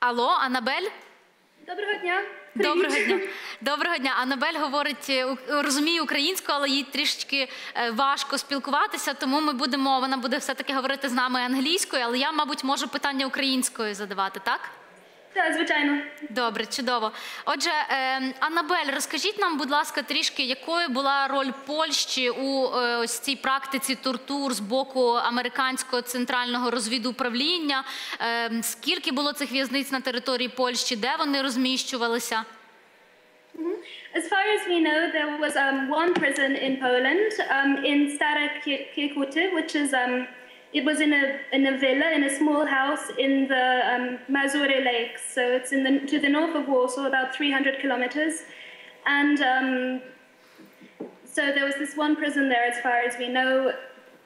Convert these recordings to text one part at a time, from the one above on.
Алло, Анабель? Доброго дня. Доброго дня. Доброго дня. Анабель говорить, е, розуміє українську, але їй трішечки е, важко спілкуватися, тому ми будемо, вона буде все-таки говорити з нами англійською, але я, мабуть, можу питання українською задавати, так? Так, звичайно. Добре, чудово. Отже, е, Аннабель, розкажіть нам, будь ласка, трішки, якою була роль Польщі у е, ось цій практиці тортур з боку американського центрального розвідуправління? Е, скільки було цих в'язниць на території Польщі? Де вони розміщувалися? As far as we know, there was um, one prison in Poland, um, in Stare Ki- Kikuty, which is um, it was in a in a villa in a small house in the um, Mazure Lakes. So it's in the to the north of Warsaw, about 300 kilometers, and um, so there was this one prison there, as far as we know,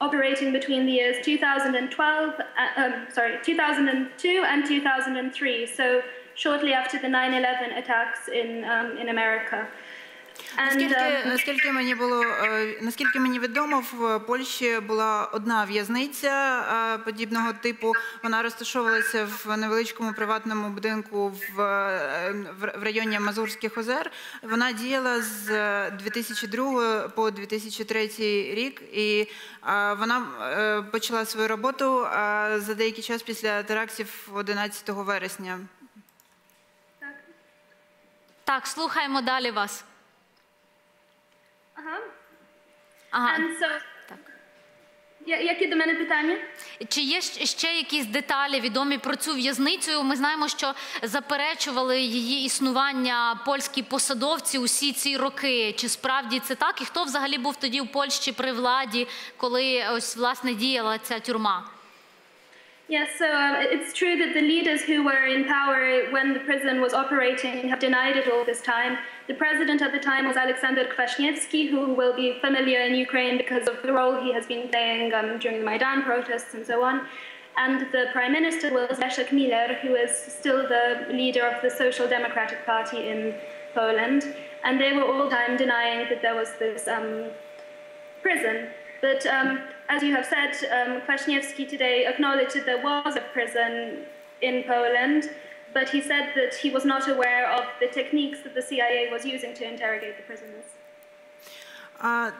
operating between the years 2012, uh, um, sorry, 2002 and 2003. So shortly after the 9/11 attacks in um, in America. Наскільки, um, наскільки мені було е, наскільки мені відомо, в Польщі була одна в'язниця е, подібного типу. Вона розташовувалася в невеличкому приватному будинку в, е, в- районі Мазурських озер. Вона діяла з 2002 по 2003 рік, і вона почала свою роботу за деякий час після терактів 11 вересня. Так, слухаємо далі вас. Ага. Ага. And so, Так. я- які до мене питання? Чи є щ- ще якісь деталі відомі про цю в'язницю? Ми знаємо, що заперечували її існування польські посадовці усі ці роки. Чи справді це так? І хто взагалі був тоді у Польщі при владі, коли ось власне діяла ця тюрма? Yes, so um, it's true that the leaders who were in power when the prison was operating have denied it all this time. The president at the time was Alexander Kwasniewski, who will be familiar in Ukraine because of the role he has been playing um, during the Maidan protests and so on. And the prime minister was Leszek Miller, who is still the leader of the Social Democratic Party in Poland. And they were all the time denying that there was this um, prison. But um, as you have said, um, Kwasniewski today acknowledged that there was a prison in Poland, but he said that he was not aware of the techniques that the CIA was using to interrogate the prisoners.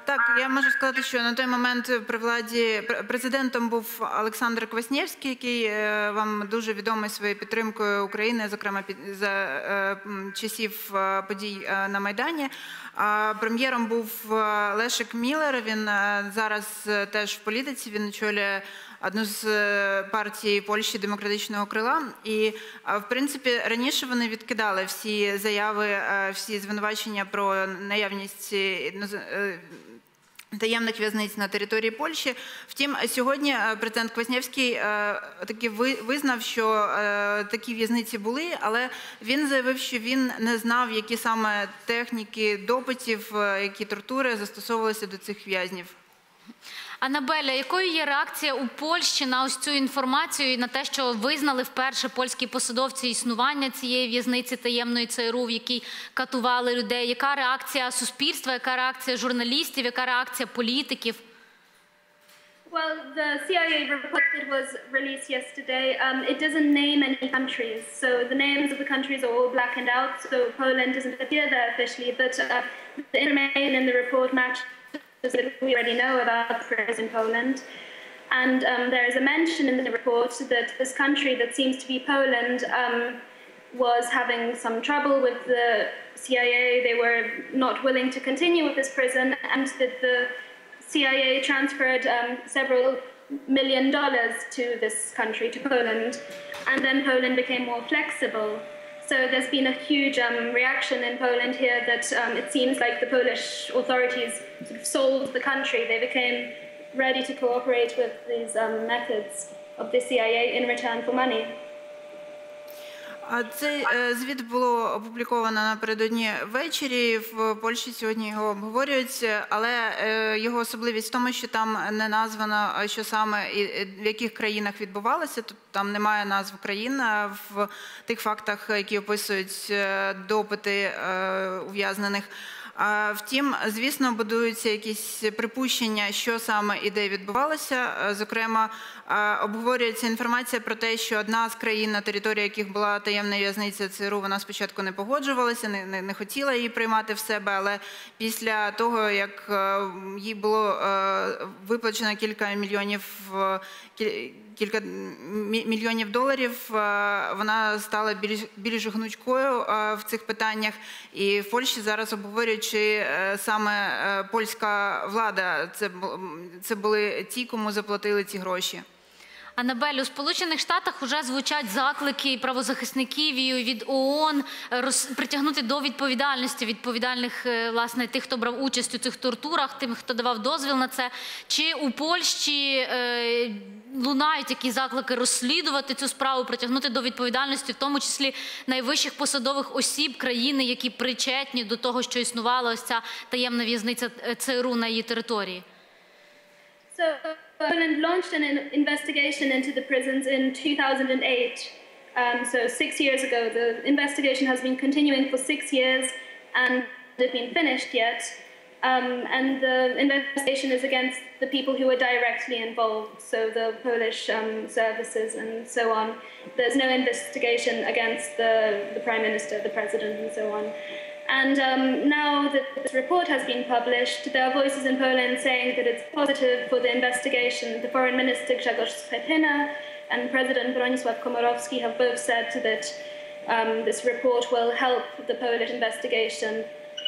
Так, я можу сказати, що на той момент при владі пр- президентом був Олександр Кваснєвський, який е, вам дуже відомий своєю підтримкою України, зокрема за е, часів е, подій на Майдані. А прем'єром був Лешик Міллер. Він зараз теж в політиці. Він очолює одну з е, партій Польщі демократичного крила. І е, в принципі раніше вони відкидали всі заяви, е, всі звинувачення про наявність е, таємних в'язниць на території Польщі. Втім, сьогодні президент Кваснєвський е, таки визнав, що такі в'язниці були, але він заявив, що він не знав, які саме техніки допитів, які тортури застосовувалися до цих в'язнів. Анабеля, якою є реакція у Польщі на ось цю інформацію і на те, що визнали вперше польські посадовці існування цієї в'язниці таємної ЦРУ, в якій катували людей? Яка реакція суспільства, яка реакція журналістів, яка реакція політиків? Well, the CIA report that was released yesterday, um, it doesn't name any countries. So the names of the countries are all blackened out, so Poland doesn't appear there officially, but uh, the information in the report matches that we already know about the prison in Poland. And um, there is a mention in the report that this country that seems to be Poland um, was having some trouble with the CIA. They were not willing to continue with this prison, and that the CIA transferred um, several million dollars to this country, to Poland, and then Poland became more flexible. So there's been a huge um, reaction in Poland here that um, it seems like the Polish authorities sort of sold the country. They became ready to cooperate with these um, methods of the CIA in return for money. А Цей е, звіт було опубліковано напередодні ввечері. В Польщі сьогодні його обговорюють, але е, його особливість в тому, що там не названо, що саме і в яких країнах відбувалося. Тут там немає назв країн в тих фактах, які описують е, допити ув'язнених. Втім, звісно, будуються якісь припущення, що саме і де відбувалося. Зокрема, обговорюється інформація про те, що одна з країн, на території яких була таємна в'язниця ЦРУ, вона спочатку не погоджувалася, не, не, не хотіла її приймати в себе, але після того, як е, їй було е, виплачено кілька мільйонів е, кілька мільйонів доларів. Вона стала більш більш гнучкою в цих питаннях. І в Польщі зараз обговорюють, чи е, саме е, польська влада це це були ті, кому заплатили ці гроші. Анабель, у Сполучених Штатах вже звучать заклики правозахисників і від ООН е, роз... притягнути до відповідальності відповідальних е, власне тих, хто брав участь у цих тортурах, тим, хто давав дозвіл на це. Чи у Польщі е, лунають які заклики розслідувати цю справу, притягнути до відповідальності, в тому числі найвищих посадових осіб країни, які причетні до того, що існувала ось ця таємна в'язниця е, ЦРУ на її території? So Poland launched an investigation into the prisons in 2008. Um, so six years ago, the investigation has been continuing for six years and it's been finished yet. Um, and the investigation is against the people who were directly involved, so the Polish um, services and so on. There's no investigation against the, the Prime Minister, the President, and so on. And um, now that this report has been published, there are voices in Poland saying that it's positive for the investigation. The Foreign Minister Grzegorz Schetyna and President Bronisław Komorowski have both said that um, this report will help the Polish investigation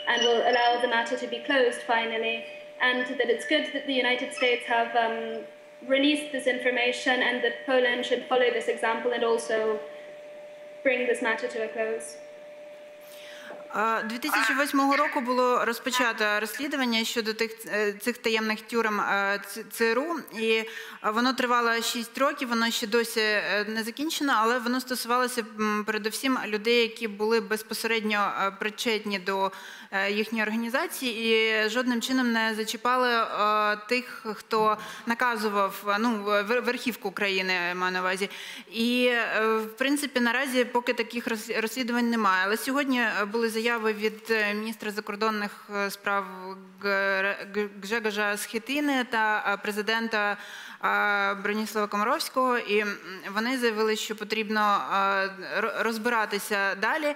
and will allow the matter to be closed finally. And that it's good that the United States have um, released this information and that Poland should follow this example and also bring this matter to a close. А, 2008 року було розпочато розслідування щодо тих е, цих таємних тюрем е, ЦРУ, і е, воно тривало 6 років. Воно ще досі не закінчено, але воно стосувалося передусім людей, які були безпосередньо причетні до їхньої організації, і жодним чином не зачіпали тих, хто наказував ну верхівку країни, маю на увазі. І в принципі наразі поки таких розслідувань немає. Але сьогодні були заяви від е, міністра закордонних е, справ Гжегожа Схетини та е, президента Броніслава Комаровського, і вони заявили, що потрібно розбиратися далі.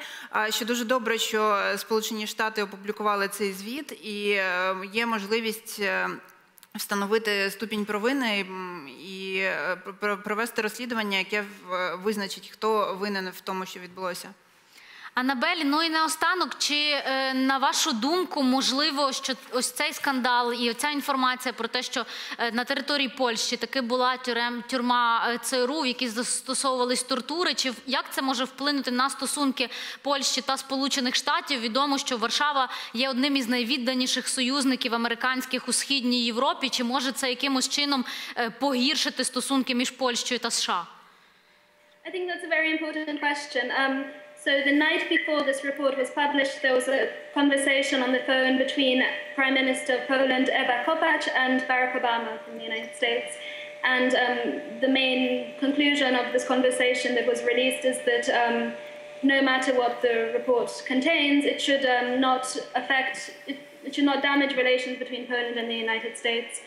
Що дуже добре, що Сполучені Штати опублікували цей звіт, і є можливість. Встановити ступінь провини і провести розслідування, яке визначить, хто винен в тому, що відбулося. Анабелі, ну і наостанок, чи е, на вашу думку можливо, що ось цей скандал і ця інформація про те, що е, на території Польщі таки була тюрем, тюрма е, ЦРУ, в якій застосовувались тортури, чи як це може вплинути на стосунки Польщі та Сполучених Штатів? Відомо, що Варшава є одним із найвідданіших союзників американських у східній Європі. Чи може це якимось чином погіршити стосунки між Польщею та США? I think that's a very important question. Um, so the night before this report was published, there was a conversation on the phone between Prime Minister of Poland Eva Kopacz and Barack Obama from the United States. And um, the main conclusion of this conversation that was released is that um, no matter what the report contains, it should um, not affect, it, it should not damage relations between Poland and the United States.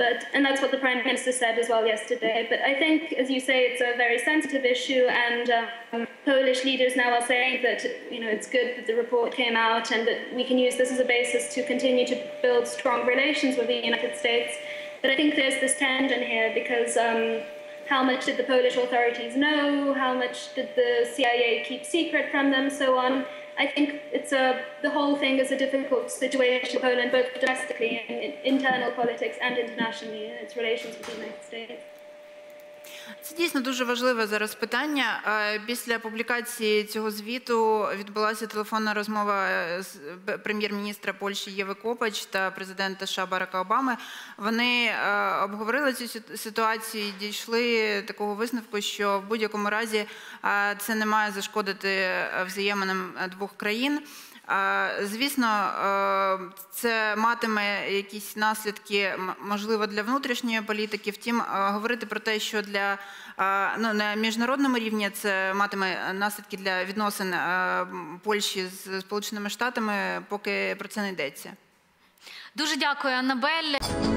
But and that's what the prime minister said as well yesterday. But I think, as you say, it's a very sensitive issue, and um, Polish leaders now are saying that you know it's good that the report came out and that we can use this as a basis to continue to build strong relations with the United States. But I think there's this tension here because. Um, how much did the Polish authorities know? How much did the CIA keep secret from them? So on. I think it's a the whole thing is a difficult situation for Poland, both domestically and in internal politics and internationally in its relations with the United States. Це дійсно дуже важливе зараз питання. Е, Після публікації цього звіту відбулася телефонна розмова е, з прем'єр-міністра Польщі Єви Копач та президента США Барака Обами. Вони е, обговорили цю ситуацію і дійшли такого висновку, що в будь-якому разі е, це не має зашкодити е, взаєминам е, двох країн. Звісно, е, це матиме якісь наслідки, можливо, для внутрішньої політики. Втім, е, говорити про те, що для е, ну, на міжнародному рівні це матиме наслідки для відносин Польщі з Сполученими Штатами, поки про це не йдеться. Дуже дякую, Аннабель.